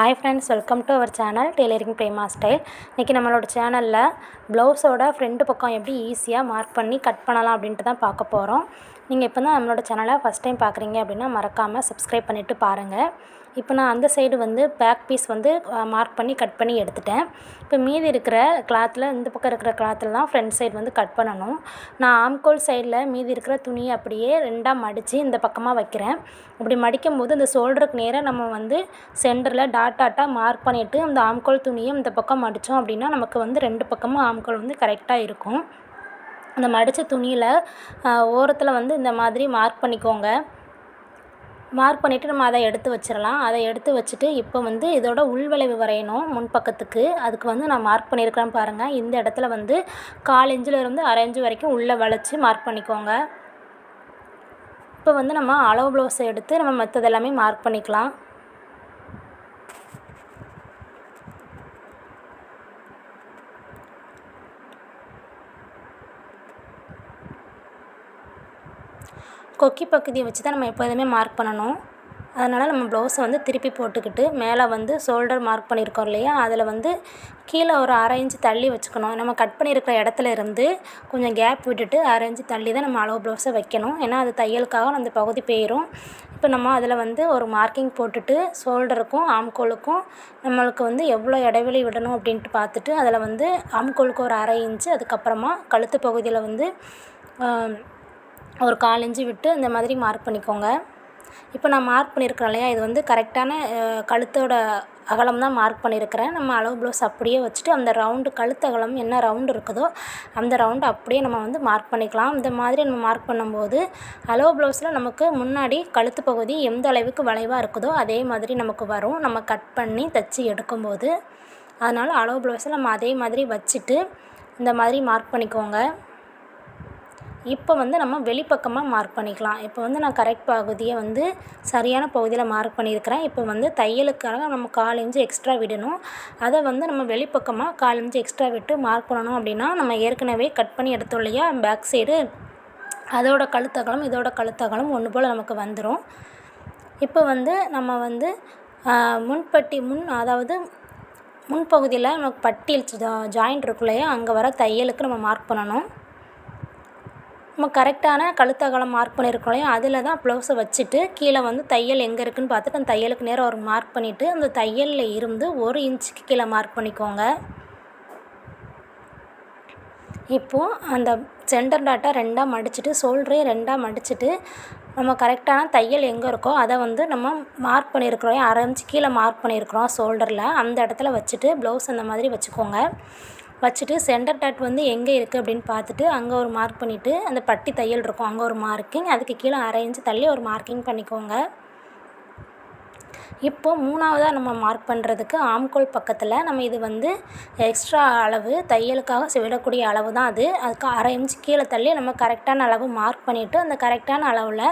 Hi friends welcome to our channel tailoring Prema style இன்றைக்கி நம்மளோட சேனலில் ப்ளவுஸோட ஃப்ரண்ட் பக்கம் எப்படி ஈஸியாக மார்க் பண்ணி கட் பண்ணலாம் அப்படின்ட்டு தான் பார்க்க போகிறோம் நீங்கள் இப்போ தான் நம்மளோட சேனலை ஃபஸ்ட் டைம் பார்க்குறீங்க அப்படின்னா மறக்காமல் சப்ஸ்கிரைப் பண்ணிவிட்டு பாருங்கள். இப்போ நான் அந்த சைடு வந்து பேக் பீஸ் வந்து மார்க் பண்ணி கட் பண்ணி எடுத்துட்டேன். இப்போ மீதி இருக்கிற கிளாத்தில் இந்த பக்கம் இருக்கிற கிளாத்தில் தான் ஃப்ரண்ட் சைடு வந்து கட் பண்ணணும். நான் ஆம்கோல் சைடில் மீதி இருக்கிற துணியை அப்படியே ரெண்டாக மடித்து இந்த பக்கமாக வைக்கிறேன். அப்படி மடிக்கும் போது இந்த ஷோல்டருக்கு நேராக நம்ம வந்து சென்டரில் டாட் டாட்டாக மார்க் பண்ணிவிட்டு அந்த ஆம்கோல் துணியை இந்த பக்கம் மடித்தோம் அப்படின்னா நமக்கு வந்து ரெண்டு பக்கமும் ஆம்கோல் வந்து கரெக்டாக இருக்கும். அந்த மடித்த துணியில் ஓரத்தில் வந்து இந்த மாதிரி மார்க் பண்ணிக்கோங்க. மார்க் பண்ணிவிட்டு நம்ம அதை எடுத்து வச்சிடலாம். அதை எடுத்து வச்சுட்டு இப்போ வந்து இதோட உள்விளைவு வரையணும் முன்பக்கத்துக்கு அதுக்கு வந்து நான் மார்க் பண்ணியிருக்கிறேன் பாருங்கள் இந்த இடத்துல வந்து கால் இருந்து அரை இன்ச்சு வரைக்கும் உள்ளே வளைச்சி மார்க் பண்ணிக்கோங்க. இப்போ வந்து நம்ம அளவு ப்ளவுஸை எடுத்து நம்ம மற்றது எல்லாமே மார்க் பண்ணிக்கலாம். கொக்கி பகுதியை வச்சு தான் நம்ம எப்போதுமே மார்க் பண்ணணும். அதனால் நம்ம ப்ளவுஸை வந்து திருப்பி போட்டுக்கிட்டு மேலே வந்து ஷோல்டர் மார்க் பண்ணியிருக்கோம் இல்லையா? அதில் வந்து கீழே ஒரு அரை இன்ச்சு தள்ளி வச்சுக்கணும். நம்ம கட் பண்ணியிருக்கிற இடத்துல இருந்து கொஞ்சம் கேப் விட்டுட்டு அரை இன்ச்சு தள்ளி தான் நம்ம அளவு ப்ளவுஸை வைக்கணும். ஏன்னா அது தையலுக்காக அந்த பகுதி போயிடும் இப்போ நம்ம அதில் வந்து ஒரு மார்க்கிங் போட்டுட்டு ஷோல்டருக்கும் ஆம்கோலுக்கும் நம்மளுக்கு வந்து எவ்வளோ இடைவெளி விடணும் அப்படின்ட்டு பார்த்துட்டு அதில் வந்து ஆம்கோலுக்கு ஒரு அரை இன்ச்சு அதுக்கப்புறமா கழுத்து பகுதியில் வந்து ஒரு கால் இன்ச்சு விட்டு இந்த மாதிரி மார்க் பண்ணிக்கோங்க. இப்போ நான் மார்க் பண்ணியிருக்கிறேன் இல்லையா? இது வந்து கரெக்டான கழுத்தோட அகலம் தான் மார்க் பண்ணியிருக்கிறேன் நம்ம அளவு ப்ளவுஸ் அப்படியே வச்சுட்டு அந்த ரவுண்டு கழுத்து அகலம் என்ன ரவுண்டு இருக்குதோ அந்த ரவுண்டு அப்படியே நம்ம வந்து மார்க் பண்ணிக்கலாம். இந்த மாதிரி நம்ம மார்க் பண்ணும்போது அளவு ப்ளவுஸில் நமக்கு முன்னாடி கழுத்து பகுதி எந்த அளவுக்கு வளைவாக இருக்குதோ அதே மாதிரி நமக்கு வரும். நம்ம கட் பண்ணி தைச்சி எடுக்கும்போது. அதனால் அளவு ப்ளவுஸை நம்ம அதே மாதிரி வச்சுட்டு இந்த மாதிரி மார்க் பண்ணிக்கோங்க. இப்போ வந்து நம்ம வெளிப்பக்கமாக மார்க் பண்ணிக்கலாம். இப்போ வந்து நான் கரெக்ட் பகுதியை வந்து சரியான பகுதியில் மார்க் பண்ணியிருக்கிறேன். இப்போ வந்து தையலுக்காக நம்ம கால் இன்ச்சு எக்ஸ்ட்ரா விடணும். அதை வந்து நம்ம வெளிப்பக்கமாக கால் இன்ச்சு எக்ஸ்ட்ரா விட்டு மார்க் பண்ணணும் அப்படின்னா நம்ம ஏற்கனவே கட் பண்ணி எடுத்தோம் இல்லையா? பேக் சைடு அதோட கழுத்தகலம் இதோட கழுத்தகலம் ஒன்று போல் நமக்கு வந்துடும் இப்போ வந்து நம்ம வந்து முன்பட்டி முன் அதாவது முன்பகுதியில் நமக்கு பட்டி ஜாயிண்ட் இருக்கும் இல்லையா? அங்கே வர தையலுக்கு நம்ம மார்க் பண்ணணும். நம்ம கரெக்டான கழுத்தகலம் மார்க் பண்ணியிருக்கோம் இல்லையா அதில் தான் ப்ளவுஸை வச்சுட்டு கீழே வந்து தையல் எங்கே இருக்குதுன்னு பார்த்துட்டு அந்த தையலுக்கு நேராக ஒரு மார்க் பண்ணிவிட்டு அந்த தையலில் இருந்து ஒரு இன்ச்சுக்கு கீழே மார்க் பண்ணிக்கோங்க. இப்போது அந்த சென்டர் டாட்டை ரெண்டாக மடிச்சுட்டு சோல்டரையும் ரெண்டாக மடிச்சுட்டு நம்ம கரெக்டான தையல் எங்கே இருக்கோ அதை வந்து நம்ம மார்க் பண்ணியிருக்கிறோம் அரை இன்ச்சு கீழே மார்க் பண்ணியிருக்கிறோம் ஷோல்டரில் அந்த இடத்துல வச்சுட்டு ப்ளவுஸ் அந்த மாதிரி வச்சுக்கோங்க. வச்சுட்டு சென்டர் டாட் வந்து எங்கே இருக்குது அப்படின்னு பார்த்துட்டு அங்கே ஒரு மார்க் பண்ணிவிட்டு அந்த பட்டி தையல் இருக்கும் அங்கே ஒரு மார்க்கிங் அதுக்கு கீழே அரை இன்ச்சு தள்ளி ஒரு மார்க்கிங் பண்ணிக்கோங்க. இப்போது மூணாவதாக நம்ம மார்க் பண்ணுறதுக்கு ஆம்கோல் பக்கத்தில் நம்ம இது வந்து எக்ஸ்ட்ரா அளவு தையலுக்காக விடக்கூடிய அளவு தான் அது. அதுக்கு அரை இன்ச்சு கீழே தள்ளி நம்ம கரெக்டான அளவு மார்க் பண்ணிவிட்டு அந்த கரெக்டான அளவில்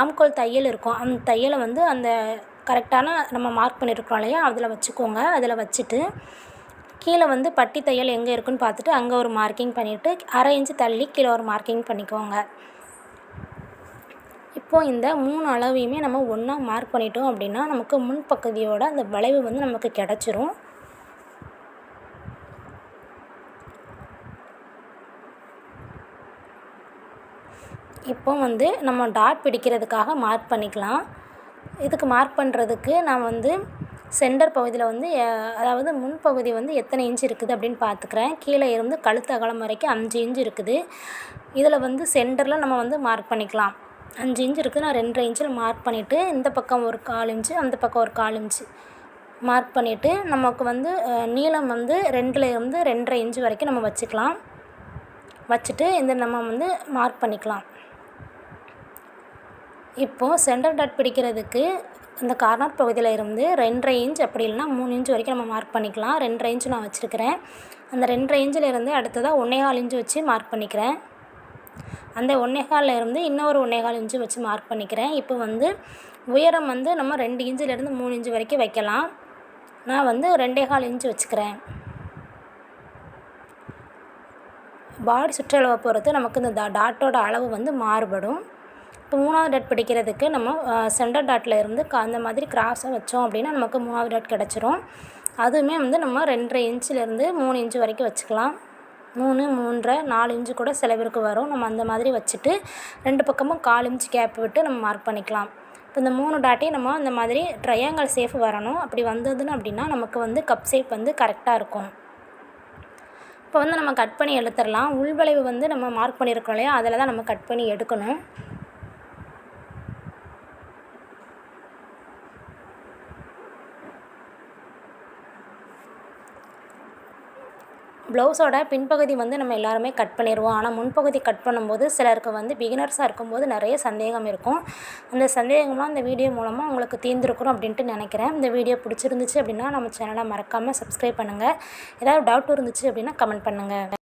ஆம்கோல் தையல் இருக்கும். அந்த தையலை வந்து அந்த கரெக்டான நம்ம மார்க் பண்ணியிருக்கிறோம் இல்லையா? அதில் வச்சுக்கோங்க. அதில் வச்சுட்டு கீழே வந்து பட்டி தையல் எங்கே இருக்குன்னு பார்த்துட்டு அங்கே ஒரு மார்க்கிங் பண்ணிவிட்டு அரை இன்ச்சு தள்ளி கீழே ஒரு மார்க்கிங் பண்ணிக்கோங்க. இப்போது இந்த மூணு அளவையுமே நம்ம ஒன்றா மார்க் பண்ணிட்டோம் அப்படின்னா நமக்கு முன்பகுதியோட அந்த வளைவு வந்து நமக்கு கிடச்சிரும். இப்போ வந்து நம்ம டாட் பிடிக்கிறதுக்காக மார்க் பண்ணிக்கலாம். இதுக்கு மார்க் பண்ணுறதுக்கு நான் வந்து சென்டர் பகுதியில் வந்து அதாவது முன்பகுதி வந்து எத்தனை இன்ச் இருக்குது அப்படின்னு பார்த்துக்குறேன் கீழே இருந்து கழுத்து அகலம் வரைக்கும் அஞ்சு இன்ச் இருக்குது. இதில் வந்து சென்டரில் நம்ம வந்து மார்க் பண்ணிக்கலாம். அஞ்சு இன்ச் இருக்குது. நான் ரெண்டரை இன்ச்சில் மார்க் பண்ணிவிட்டு இந்த பக்கம் ஒரு கால் இன்ச்சு அந்த பக்கம் ஒரு கால் இன்ச்சு மார்க் பண்ணிவிட்டு நமக்கு வந்து நீளம் வந்து ரெண்டில் இருந்து ரெண்டரை இன்ச்சு வரைக்கும் நம்ம வச்சுக்கலாம். வச்சுட்டு இந்த நம்ம வந்து மார்க் பண்ணிக்கலாம். இப்போது சென்டர் டாட் பிடிக்கிறதுக்கு இந்த கார்னர் பகுதியில் இருந்து ரெண்டரை இன்ச் அப்படி இல்லைனா மூணு இன்ச் வரைக்கும் நம்ம மார்க் பண்ணிக்கலாம். ரெண்டரை இன்ச் நான் வச்சுருக்கிறேன். அந்த ரெண்டரை இன்ச்சில் இருந்து அடுத்ததாக ஒன்றேகால் இன்ச்சு வச்சு மார்க் பண்ணிக்கிறேன். அந்த ஒன்றேகாலில் இருந்து இன்னொரு ஒன்றேகால் இன்ச்சு வச்சு மார்க் பண்ணிக்கிறேன். இப்போ வந்து உயரம் வந்து நம்ம ரெண்டு இன்ச்சிலேருந்து மூணு இன்ச்சு வரைக்கும் வைக்கலாம். நான் வந்து ரெண்டேகால் இன்ச்சு வச்சுக்கிறேன். பாடி சுற்றளவை பொறுத்து நமக்கு இந்த டாட்டோட அளவு வந்து மாறுபடும். இப்போ மூணாவது டாட் பிடிக்கிறதுக்கு நம்ம சென்டர் டாட்டில் இருந்து அந்த மாதிரி கிராஸாக வச்சோம் அப்படின்னா நமக்கு மூணாவது டாட் கிடச்சிரும். அதுவுமே வந்து நம்ம ரெண்டரை இன்ச்சிலேருந்து மூணு இன்ச்சு வரைக்கும் வச்சுக்கலாம். மூணு மூன்றரை நாலு இன்ச்சு கூட சில பேருக்கு வரும். நம்ம அந்த மாதிரி வச்சுட்டு ரெண்டு பக்கமும் கால் இன்ச் கேப் விட்டு நம்ம மார்க் பண்ணிக்கலாம். இப்போ இந்த மூணு டாட்டையும் நம்ம அந்த மாதிரி ட்ரையாங்கல் சேஃப் வரணும். அப்படி வந்ததுன்னு அப்படின்னா நமக்கு வந்து கப் ஷேப் வந்து கரெக்டாக இருக்கும். இப்போ வந்து நம்ம கட் பண்ணி எடுத்துடலாம். உள்வளைவு வந்து நம்ம மார்க் பண்ணியிருக்கோம் இல்லையா? அதில் தான் நம்ம கட் பண்ணி எடுக்கணும். ப்ளவுஸோட பின்பகுதி வந்து நம்ம எல்லாருமே கட் பண்ணிடுவோம் ஆனால் முன்பகுதி கட் பண்ணும்போது சிலருக்கு வந்து பிகினர்ஸாக இருக்கும்போது நிறைய சந்தேகம் இருக்கும். அந்த சந்தேகம்லாம் இந்த வீடியோ மூலமாக உங்களுக்கு தீர்ந்துருக்கணும் அப்படின்ட்டு நினைக்கிறேன். இந்த வீடியோ பிடிச்சிருந்துச்சு அப்படின்னா நம்ம சேனலை மறக்காமல் சப்ஸ்கிரைப் பண்ணுங்கள் ஏதாவது டவுட் இருந்துச்சு அப்படின்னா கமெண்ட் பண்ணுங்கள்